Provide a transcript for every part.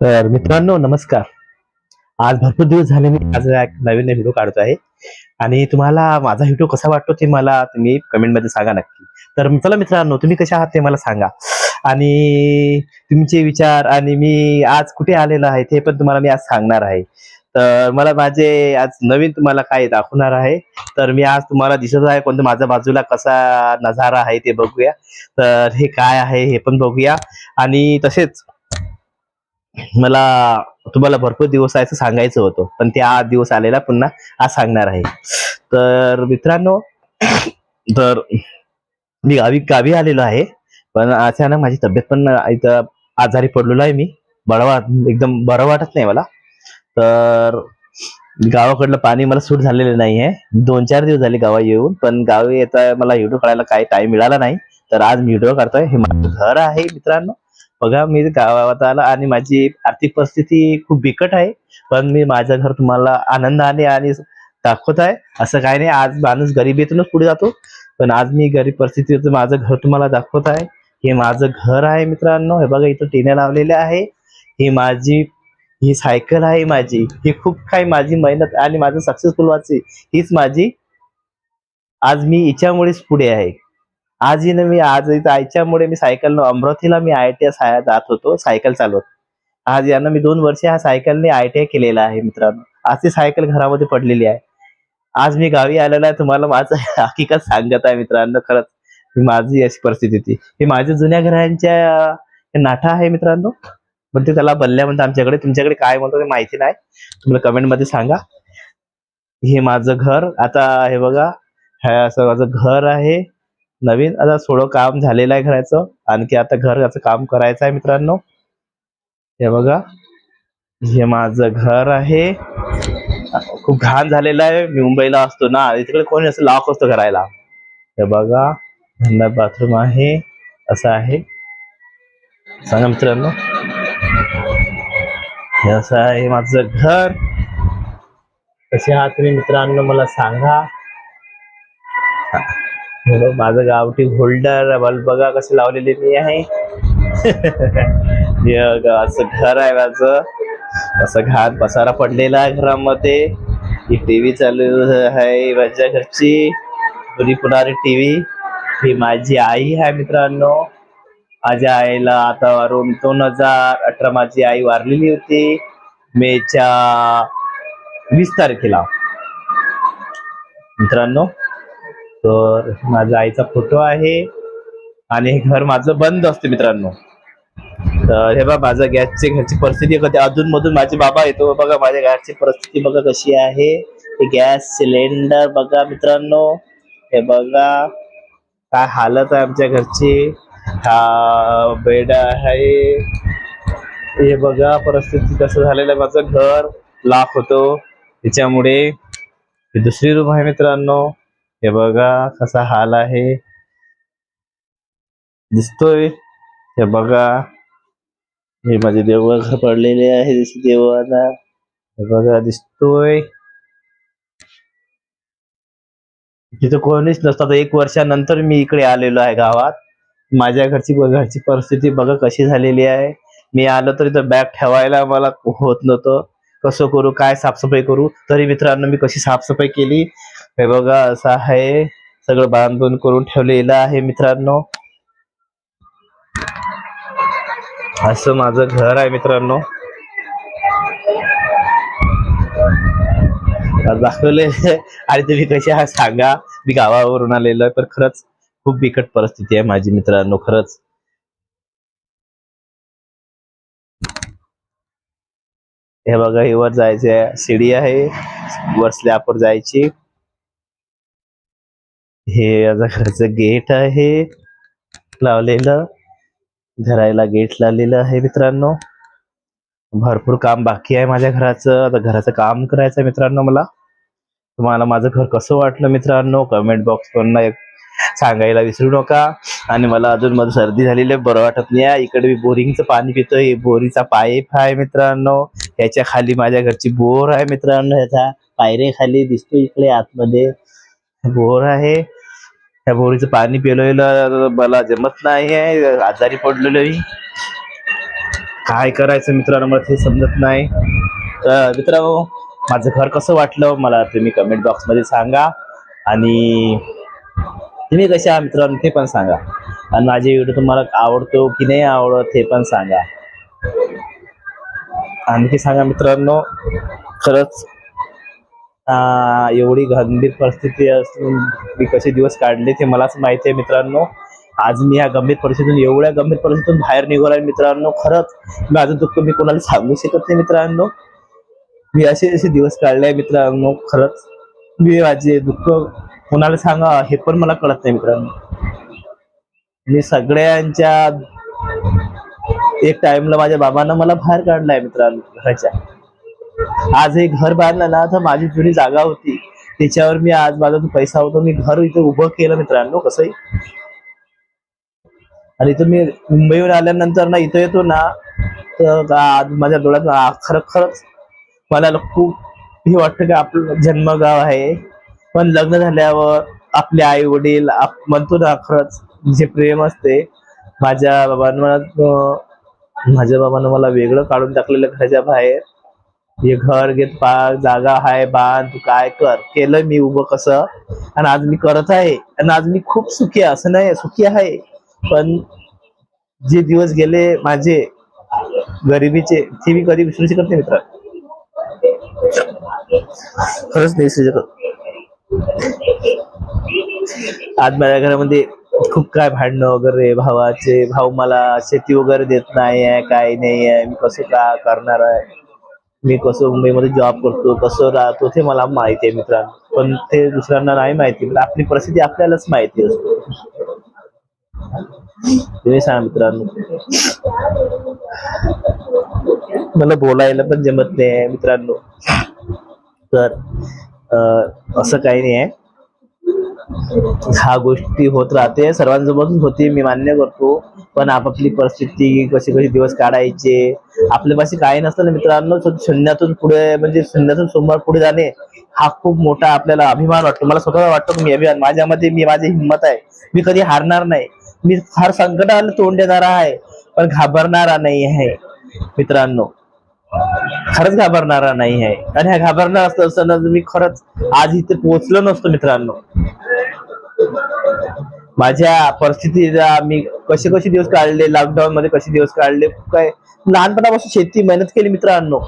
तर मित्रांनो नमस्कार. आज भरपूर दिवस झाले मी आज एक नवीन व्हिडिओ काढतो आहे. आणि तुम्हाला माझा व्हिडिओ कसा वाटतो ते मला तुम्ही कमेंटमध्ये सांगा नक्की. तर चला मित्रांनो तुम्ही कशा आहात ते मला सांगा. आणि तुमचे विचार आणि मी आज कुठे आलेलो आहे ते पण तुम्हाला मी आज सांगणार आहे. तर मला माझे आज नवीन तुम्हाला काय दाखवणार आहे. तर मी आज तुम्हाला दिसत आहे कोणतं माझ्या बाजूला कसा नजारा आहे ते बघूया. तर हे काय आहे हे पण बघूया. आणि तसेच मला तुम्हाला भरपूर दिवस आहे सांगायचं होतं पण ते आज दिवस आलेला पुन्हा आज सांगणार आहे. तर मित्रांनो तर मी गावी गावी आलेलो आहे पण अचानक माझी तब्येत पण इथं आजारी पडलेलो आहे मी. बरं वाट एकदम बरं वाटत नाही मला. तर गावाकडलं पाणी मला सूट झालेलं नाही आहे. दोन चार दिवस झाले गावा येऊन पण गावी येता मला व्हिडिओ काढायला काही टाइम मिळाला नाही. तर आज मी व्हिडिओ काढतोय. हे माझं घर आहे मित्रांनो. बघा मी गावात आला आणि माझी आर्थिक परिस्थिती खूप बिकट आहे. पण मी माझं घर तुम्हाला आनंदाने आणि दाखवत आहे. असं काही नाही आज माणूस गरिबीतूनच पुढे जातो. पण आज मी गरीब परिस्थितीचं माझं घर तुम्हाला दाखवत आहे. हे माझं घर आहे मित्रांनो. हे बघा इथं टिण्या लावलेले आहे. ही माझी ही सायकल आहे माझी. ही खूप काही माझी मेहनत आणि माझं सक्सेसफुल व्हायची. हीच माझी आज मी हिच्यामुळेच पुढे आहे. आजही ना मी आज इथं आईच्यामुळे मी सायकल अमरावतीला मी आय टी आय जात होतो सायकल चालवत. आज यानं मी दोन वर्ष ह्या सायकलने आय टी आय केलेला आहे मित्रांनो. आज ती सायकल घरामध्ये पडलेली आहे. आज मी गावी आलेला आहे तुम्हाला माझं हकीकत सांगत आहे मित्रांनो खरंच. ही माझी अशी परिस्थिती होती. माझ्या जुन्या घरांच्या नाठा आहे मित्रांनो. पण ते त्याला बल्ल्या म्हणतात आमच्याकडे तुमच्याकडे काय म्हणतो ते माहिती नाही. तुम्हाला कमेंटमध्ये सांगा. हे माझं घर आता हे बघा हे असं माझं घर आहे. नवीन आता थोडं काम झालेलं आहे घराचं. आणखी आता घराचं काम करायचं आहे मित्रांनो. हे बघा. हे माझं घर आहे. खूप घाण झालेलं आहे. मी मुंबईला असतो ना. तिकडे कोणी असं लॉक असतो करायला हे बघा. धंदा बाथरूम आहे. असं आहे. सांगा मित्रांनो. हे असं आहे माझं घर. कसे आहात तुम्ही मित्रांनो? मला सांगा. हॅलो माझं गावठी होल्डर बल्ब बघा कसे लावलेले मी आहे. हे असं घर आहे माझं. असं घात पसारा पडलेला आहे घरामध्ये. ही टीव्ही चालू आहे माझ्या घरची. पुरी पुणारी टीव्ही ही माझी आई आहे मित्रांनो. माझ्या आईला आता वरून दोन हजार अठरा माझी आई वारलेली होती. मेच्या वीस तारखेला. मित्रांनो तर माझ्या आईचा फोटो आहे आणि हे घर माझं बंद असते मित्रांनो. तर हे बघा माझ्या गॅसची घरची परिस्थिती कधी अजून मधून माझे बाबा येतो. बघा माझ्या घरची परिस्थिती बघा कशी आहे. हे गॅस सिलेंडर बघा मित्रांनो. हे बघा काय हालत आहे आमच्या घरची. हा बेड आहे. हे बघा परिस्थिती कसं झालेलं आहे माझं घर. लाख होतो. त्याच्यामुळे दुसरी रूम आहे मित्रांनो. हे बघा कसा हाल आहे. दिसतोय. हे बघा. हे माझे देवघर पडलेले आहे जसे देवाला. हे बघा दिसतोय. तिथं कोणीच नसतं. एक वर्षानंतर मी इकडे आलेलो आहे गावात. माझ्या घरची घरची परिस्थिती बघा कशी झालेली आहे. मी आलो तर इथं बॅग ठेवायला मला होत नव्हतं. कसं करू काय साफसफाई करू? तरी मित्रांनो मी कशी साफसफाई केली? हे बघा असं आहे. सगळं बांधून करून ठेवलेलं आहे मित्रांनो. असं माझं घर आहे मित्रांनो. दाखवले. आणि तुम्ही कसे सांगा. मी गावावरून आलेलो आहे पण खरंच खूप बिकट परिस्थिती आहे माझी मित्रांनो खरंच. हे बघा हे वर जायचे शिडी आहे. वर स्लॅपवर जायची. हे माझ्या घराचं गेट आहे. लावलेलं. घराला गेट लावलेलं आहे मित्रांनो. भरपूर काम बाकी आहे माझ्या घराचं. आता घराचं काम करायचं आहे मित्रांनो मला. तुम्हाला माझं घर कसं वाटलं मित्रांनो? कमेंट बॉक्स पण सांगायला विसरू नका. आणि मला अजून माझं सर्दी झालेली आहे बरं वाटत नाही इकडे मी बोरिंगचं पाणी पितोय. बोरीचा पाईप आहे मित्रांनो. याच्या खाली माझ्या घरची बोर आहे मित्रांनो. याचा पायरे खाली दिसतो इकडे आतमध्ये. बोर आहे. ह्या बोरीचं पाणी पिलेलं मला जमत नाही आहे आजारी पडलेलो काय करायचं मित्रांनो मला ते समजत नाही. तर मित्रांनो माझं घर कसं वाटलं मला तुम्ही कमेंट बॉक्समध्ये सांगा. आणि तुम्ही कसे आहात मित्रांनो ते पण सांगा. आणि माझे व्हिडिओ तुम्हाला आवडतो की नाही आवडत हे पण सांगा. आणखी सांगा मित्रांनो खरंच एवढी गंभीर परिस्थिती असून मी कसे दिवस काढले ते मलाच माहिती आहे मित्रांनो. आज मी या गंभीर परिस्थितीतून एवढ्या गंभीर परिस्थितीतून बाहेर निघालोय मित्रांनो खरंच मी अजून दुःख मी कोणाला सांगू शकत नाही मित्रांनो. मी असे असे दिवस काढले मित्रांनो खरंच. मी माझे दुःख कोणाला सांगा हे पण मला कळत नाही मित्रांनो. मी सगळ्यांच्या एक टाइमला माझ्या बाबांना मला बाहेर काढलाय मित्रांनो घराच्या. आज हे घर बांधलं ना तर माझी जुनी जागा होती. त्याच्यावर मी आज माझा जो पैसा होता. मी घर इथे उभं केलं मित्रांनो कसंही. आणि इथं मी मुंबईवर आल्यानंतर ना इथं येतो ना तर आज माझ्या डोळ्यात खरं खरंच मला खूप हे वाटतं की आपलं जन्मगाव आहे. पण लग्न झाल्यावर आपले आई वडील आप म्हणतो ना खरंच जे प्रेम असते माझ्या बाबांना माझ्या बाबांना मला वेगळं काढून टाकलेलं घराच्या बाहेर. हे घर घेत पा जागा हाय बांध तू काय कर. केलं मी उभं कसं? आणि आज मी करत आहे. आणि आज मी खूप सुखी आहे. असं नाही सुखी आहे. पण जे दिवस गेले माझे गरिबीचे ते मी कधी विसरू शकत नाही मित्र खरंच नाही विसरू शकत. आज माझ्या घरामध्ये खूप काय भांडणं वगैरे भावाचे भाऊ मला शेती वगैरे देत नाही आहे काय नाही आहे मी कसं का करणार आहे? मी कसं मुंबईमध्ये जॉब करतो कसं राहतो ते मला माहिती आहे मित्रांनो. पण ते दुसऱ्यांना नाही माहिती पण आपली परिस्थिती आपल्यालाच माहिती असते. तुम्ही सांगा मित्रांनो. मला बोलायला पण जमत नाही मित्रांनो. तर अं, असं काही नाही आहे. ह्या गोष्टी होत राहते सर्वांसोबतच होते मी मान्य करतो. पण आपापली परिस्थिती कशी कशी दिवस काढायचे आपल्यापाशी काही नसतं ना मित्रांनो शून्यातून पुढे म्हणजे शून्यातून सोमवार पुढे जाणे हा खूप मोठा आपल्याला अभिमान वाटतो. मला स्वतःला वाटतो मी अभिमान माझ्यामध्ये मी माझी हिंमत आहे. मी कधी हारणार नाही. मी फार संकटाला तोंड देणारा आहे पण घाबरणारा नाही आहे मित्रांनो. खरंच घाबरणारा नाही आहे. आणि हा घाबरणार असतं असताना मी खरंच आज इथे पोहोचलो नसतो मित्रांनो. माझ्या परिस्थितीला मी कसे कसे दिवस काढले लॉकडाऊन मध्ये कसे दिवस काढले काय? लहानपणापासून शेती मेहनत केली मित्रांनो.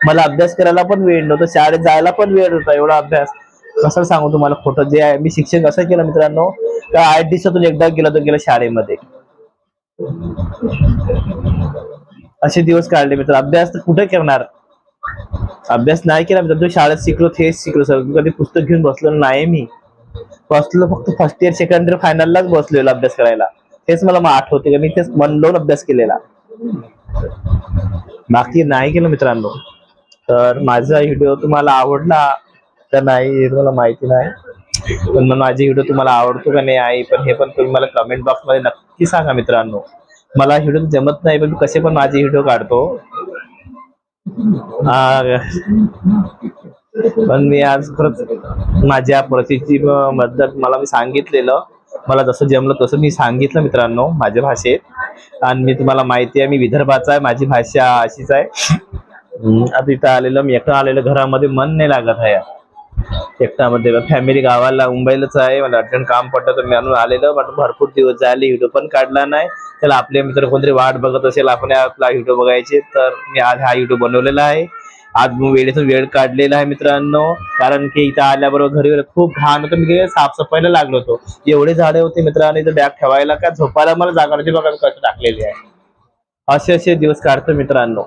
मला अभ्यास करायला पण वेळ नव्हता शाळेत जायला पण वेळ होता एवढा अभ्यास. कसं सांगू तुम्हाला खोटं जे आहे मी शिक्षण कसं केलं मित्रांनो का आठ दिवसातून एकदा गेला तर गेला शाळेमध्ये. असे दिवस काढले मित्र अभ्यास तर कुठे करणार? अभ्यास नाही केला मित्र शाळेत शिकलो तेच शिकलो सर कधी पुस्तक घेऊन बसलो नाही मी. बसलो फक्त फर्स्ट इयर सेकंड इयर फायनललाच बसलेलो अभ्यास करायला. तेच मला आठवते का? मी तेच मन लावून अभ्यास केलेला. बाकी नाही केलं मित्रांनो. तर माझा व्हिडिओ तुम्हाला आवडला तर नाही हे तुम्हाला माहिती नाही. पण माझे व्हिडिओ तुम्हाला आवडतो का नाही आई पण हे पण तुम्ही मला कमेंट बॉक्समध्ये नक्की सांगा मित्रांनो. मला व्हिडिओ जमत नाही पण कसे पण माझे व्हिडिओ काढतो. पण मी आज खरंच माझ्या परिस्थिती बद्दल मला मी सांगितलेलं. मला जसं जमलं तसं मी सांगितलं मित्रांनो माझ्या भाषेत. आणि मी तुम्हाला माहिती आहे मी विदर्भाचा आहे माझी भाषा अशीच आहे. आता इथं आलेलं मी एकटं आलेलं घरामध्ये मन नाही लागत आहे. एकटामध्ये फॅमिली गावाला मुंबईलाच आहे. मला अर्जंट काम पडतं तर मी आणून आलेलं पण भरपूर दिवस झाले व्हिडिओ पण काढला नाही. त्याला आपले मित्र कोणतरी वाट बघत असेल आपण आपला व्हिडिओ बघायचे तर मी आज हा व्हिडिओ बनवलेला आहे. आज वेळेचा वेळ काढलेला आहे मित्रांनो. कारण की इथं आल्याबरोबर घरी खूप घाण होतं. मी साफसफाईला लागलो होतो. एवढे झाडे होते मित्रांनो इथं बॅग ठेवायला का झोपायला मला जागाची बघा कसं टाकलेली आहे. असे असे दिवस काढतो मित्रांनो.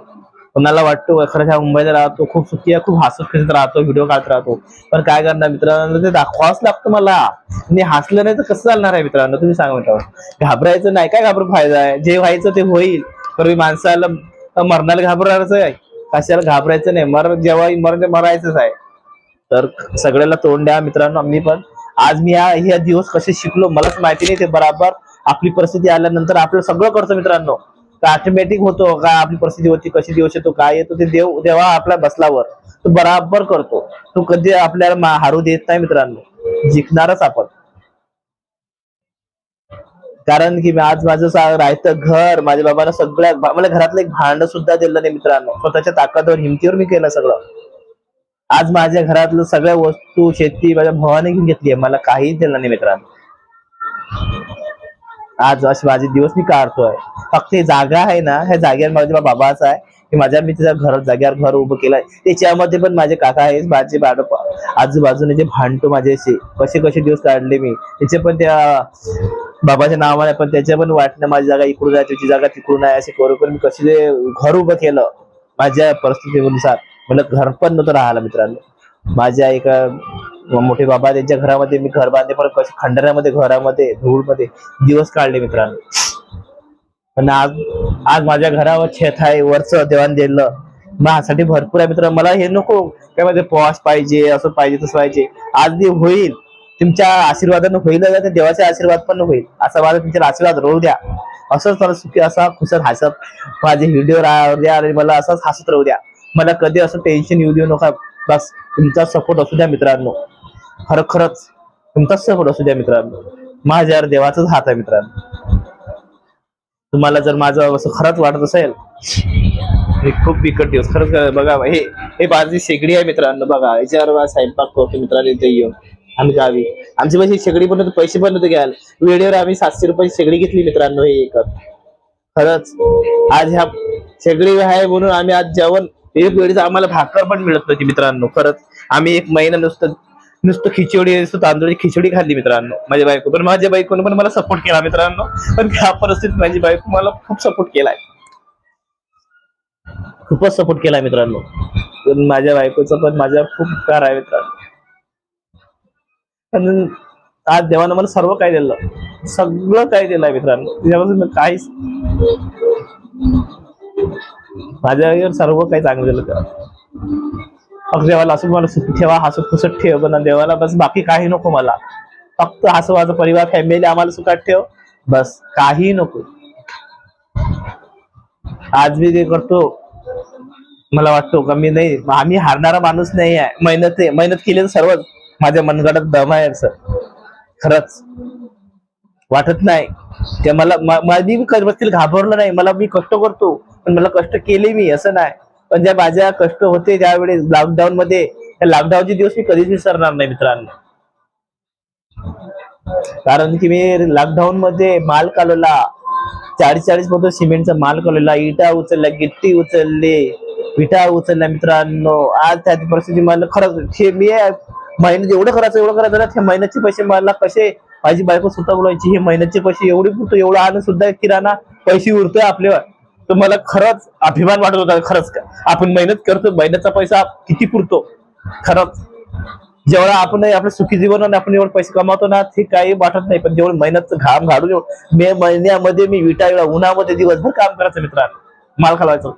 कोणाला वाटतो खरंच ह्या मुंबईला राहतो खूप सुखी आहे खूप हसत खेळत राहतो व्हिडिओ काढत राहतो. पण काय करणार मित्रांनो ते दाखवाच लागतं मला. आणि हसलं नाही तर कसं चालणार आहे मित्रांनो? तुम्ही सांगा मित्रांनो. घाबरायचं नाही. काय घाबरून फायदा आहे? जे व्हायचं ते होईल. तर मी माणसाला मरणाला घाबरणारच आहे. कशाला घाबरायचं नाही. मर जेव्हा मर मरायचंच आहे. तर सगळ्याला तोंड द्या मित्रांनो आम्ही पण. आज मी या ह्या दिवस कसे शिकलो मलाच माहिती नाही ते बराबर. आपली परिस्थिती आल्यानंतर आपलं सगळं करतो मित्रांनो. ऑटोमॅटिक होतो काय आपली परिस्थिती होती कशी दिवस येतो काय येतो ते देव देवा आपल्या बसलावर तो बराबर करतो. तो कधी आपल्याला हारू देत नाही मित्रांनो. जिंकणारच आपण. कारण की मी आज माझं राहतं घर माझ्या बाबांना सगळ्या मला घरातलं एक भांड सुद्धा दिलं नाही मित्रांनो. स्वतःच्या ताकदवर हिमतीवर मी केलं सगळं. आज माझ्या घरातलं सगळ्या वस्तू शेती माझ्या भावाने घेऊन घेतली आहे. मला काहीच दिलं नाही मित्रांनो. आज असे माझे दिवस मी काढतोय. फक्त ही जागा आहे ना ह्या जागेवर माझ्या बाबाचा आहे की माझ्या मी तिच्या घर जागेवर घर उभं केलंय. त्याच्यामध्ये पण माझे काका आहेत माझे बाड आजूबाजूने जे भांडतो माझ्याशी कसे कसे दिवस काढले मी त्याचे पण त्या बाबाच्या नावाने पण त्याच्या पण वाटणं माझी जागा इकडून आहे तुझी जागा तिकडून आहे असे करू करून मी कसे ते घर उभं केलं माझ्या परिस्थितीनुसार. मला घर पण नव्हतं राहायला मित्रांनो. माझ्या एका मोठे बाबा त्यांच्या घरामध्ये मी घर बांधले पण कसे खंडाऱ्यामध्ये घरामध्ये धूळमध्ये दिवस काढले मित्रांनो. पण आज आज माझ्या घरावर छत आहे वरचं देवाण दिलं माझ्यासाठी भरपूर आहे मित्र मला हे नको काय माहिती पॉस पाहिजे असं पाहिजे तसं पाहिजे. आज ते होईल. तुमच्या आशीर्वादानं होईल तर देवाचे आशीर्वाद पण होईल. असा माझा तुमच्या आशीर्वाद राहू द्या. असंच मला सुखी असा खुशात हसत माझे व्हिडिओ राहू द्या आणि मला असंच हसत राहू द्या. मला कधी असं टेन्शन येऊ देऊ नका. बस तुमचा सपोर्ट असू द्या मित्रांनो. खरं खरंच तुमचाच सपोर्ट असू द्या मित्रांनो. माझ्यावर देवाचाच हात आहे मित्रांनो. तुम्हाला जर माझं असं खरंच वाटत असेल हे खूप बिकट दिवस. खरंच बघा हे हे माझी शेगडी आहे मित्रांनो. बघा याच्यावर स्वयंपाक करतो मित्रांनो इथे येऊन. आम्ही गावी. आमची पैसे शेगडी पण पैसे पण होते घ्यायला. वेळेवर आम्ही सातशे रुपये शेगडी घेतली मित्रांनो हे एक. खरंच आज ह्या शेगडी आहे म्हणून आम्ही आज जेवण एक वेळेचं आम्हाला भाकर पण मिळत नव्हती मित्रांनो खरंच. आम्ही एक महिना नुसतं नुसतं खिचडी नुसतं तांदूळची खिचडी खाल्ली मित्रांनो माझ्या बायको पण माझ्या बायकोनं पण मला सपोर्ट केला मित्रांनो. पण ह्या परिस्थितीत माझी बायको मला खूप सपोर्ट केलाय. खूपच सपोर्ट केला मित्रांनो. पण माझ्या बायकोचा पण माझ्या खूप उपकार आहे मित्रांनो. पण आज देवानं मला सर्व काय दिलं. सगळं काय दिलंय मित्रांनो. त्याच्यापासून काहीच माझ्या सर्व काही चांगलं दिलं त्याला फक्त देवाला असं मला सुख ठेवा हसत खुसत ठेव पण देवाला बस बाकी काही नको मला. फक्त हसं माझा परिवार फॅमिली आम्हाला सुखात ठेव. बस काही नको. आज मी ते करतो मला वाटतो का मी नाही आम्ही हारणारा माणूस नाही आहे. मेहनत आहे. मेहनत केली तर सर्वच. माझ्या मनगटात दम आहे सर. खरंच. वाटत नाही. ते मला मी बसतील घाबरलं नाही. मला मी कष्ट करतो पण मला कष्ट केले मी असं नाही. पण ज्या माझ्या कष्ट होते त्यावेळेस लॉकडाऊन मध्ये त्या लॉकडाऊनचे दिवस मी कधीच विसरणार नाही मित्रांनो. कारण की मी लॉकडाऊन मध्ये माल कालवला. चाळीस चाळीस मधून सिमेंटचा माल कालवला. इटा उचलला गिट्टी उचलली. विटा उचलल्या मित्रांनो. आज त्याची परिस्थिती मला खरंच हे मी महिन्यात एवढं करायचं एवढं करायचं ना हे महिन्याचे पैसे मला कसे माझी बायको स्वतः बोलायची हे महिन्याचे पैसे एवढे पुरतो एवढा आणून सुद्धा किराणा पैसे उरतोय आपल्यावर. तर मला खरंच अभिमान वाटत होता खरंच. का आपण मेहनत करतो महिन्याचा पैसा किती पुरतो? खरंच. जेवढा आपण आपलं सुखी जीवन आपण एवढे पैसे कमावतो ना ते काही वाटत नाही पण जेवढं मेहनत घाम घालून मे महिन्यामध्ये मी विटा उन्हामध्ये दिवसभर काम करायचं मित्रांनो. माल खालायचं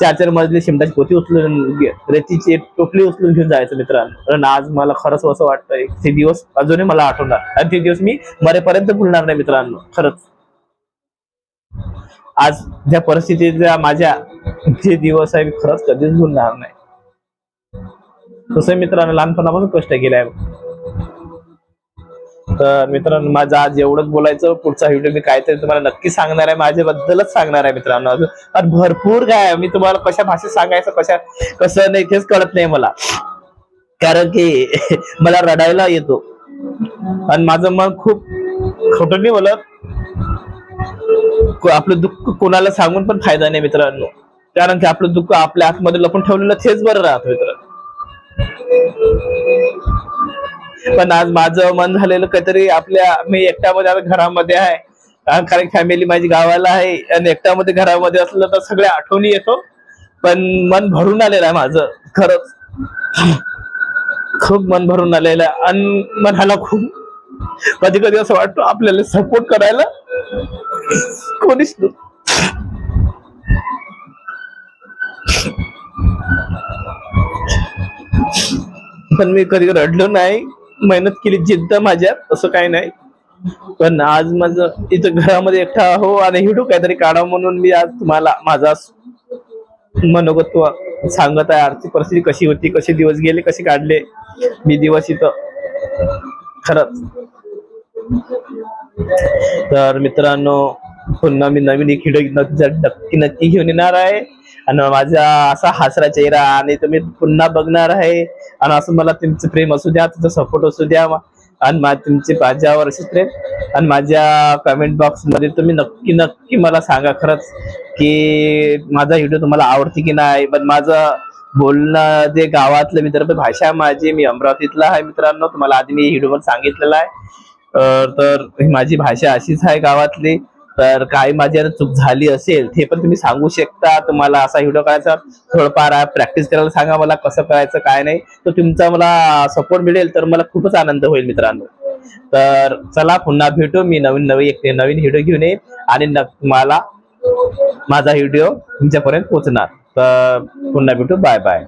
चार चार मजली शिमटाची पोती उचलून रेतीची टोपली उचलून घेऊन जायचं मित्रांनो. कारण आज मला खरंच असं वाटतंय ते दिवस अजूनही मला आठवणार. आणि ते दिवस मी मरेपर्यंत भुलणार नाही मित्रांनो खरंच. आज ज्या परिस्थितीच्या माझ्या जे दिवस आहे मी खरंच कधीच भुलणार नाही. तसं मित्रांनो लहानपणापासून कष्ट केलाय. तर मित्रांनो माझं आज एवढंच बोलायचं. पुढचा व्हिडिओ मी काहीतरी तुम्हाला नक्की सांगणार आहे. माझ्याबद्दलच सांगणार आहे मित्रांनो अजून. आणि भरपूर काय आहे. मी तुम्हाला कशा भाषेत सांगायचं कशा कसं नाही तेच कळत नाही मला. कारण की मला रडायला येतो. आणि माझं मन खूप खोटं नाही बोलत. आपलं दुःख कोणाला सांगून पण फायदा नाही मित्रांनो. कारण की आपलं दुःख आपल्या आतमध्ये लपून ठेवलेलं तेच बरं राहत मित्रांनो. पण आज माझं मन झालेलं काहीतरी आपल्या मी एकट्यामध्ये आता घरामध्ये आहे. कारण फॅमिली माझी गावाला आहे आणि एकट्यामध्ये घरामध्ये असलं तर सगळ्या आठवणी येतो. पण मन भरून आलेलं आहे माझं खरंच. खूप मन भरून आलेलं आहे. आणि मनाला खूप कधी कधी असं वाटतं आपल्याला सपोर्ट करायला कोणीच पण मी कधी रडलो नाही. मेहनत केली जिद्द माझ्यात असं काही नाही. पण आज माझं इथं घरामध्ये एकटा हो आणि हिडू काहीतरी काढा म्हणून मी आज तुम्हाला माझा मनोगत्व सांगत आहे. आर्थिक परिस्थिती कशी होती कसे दिवस गेले कसे काढले मी दिवस इथं खरंच. तर मित्रांनो पुन्हा मी नवीन एक हिडो नक्की नक्की घेऊन येणार आहे. आणि माझा असा हसरा चेहरा आणि तुम्ही पुन्हा बघणार आहे. आणि असं मला तुमचं प्रेम असू द्या तुमचा सपोर्ट असू द्या. आणि मा- तुमचे माझ्यावर असेच प्रेम. आणि माझ्या कमेंट बॉक्समध्ये तुम्ही नक्की नक्की मला सांगा खरंच की माझा व्हिडिओ तुम्हाला आवडते की नाही. पण माझं बोलणं जे गावातलं मित्र भाषा आहे माझी मी अमरावतीतला आहे मित्रांनो. तुम्हाला आधी मी व्हिडिओवर सांगितलेलं आहे. तर माझी भाषा अशीच आहे गावातली. तर काही माझी आता चूक झाली असेल ते पण तुम्ही सांगू शकता. तुम्हाला असा व्हिडिओ करायचा थोडंफार प्रॅक्टिस करायला सांगा मला कसं करायचं काय नाही. तर तुमचा मला सपोर्ट मिळेल तर मला खूपच आनंद होईल मित्रांनो. तर चला पुन्हा भेटू मी नवीन नवीन एक नवीन व्हिडिओ घेऊन येईन आणि तुम्हाला माझा व्हिडिओ तुमच्यापर्यंत पोहोचणार. तर पुन्हा भेटू. Bye bye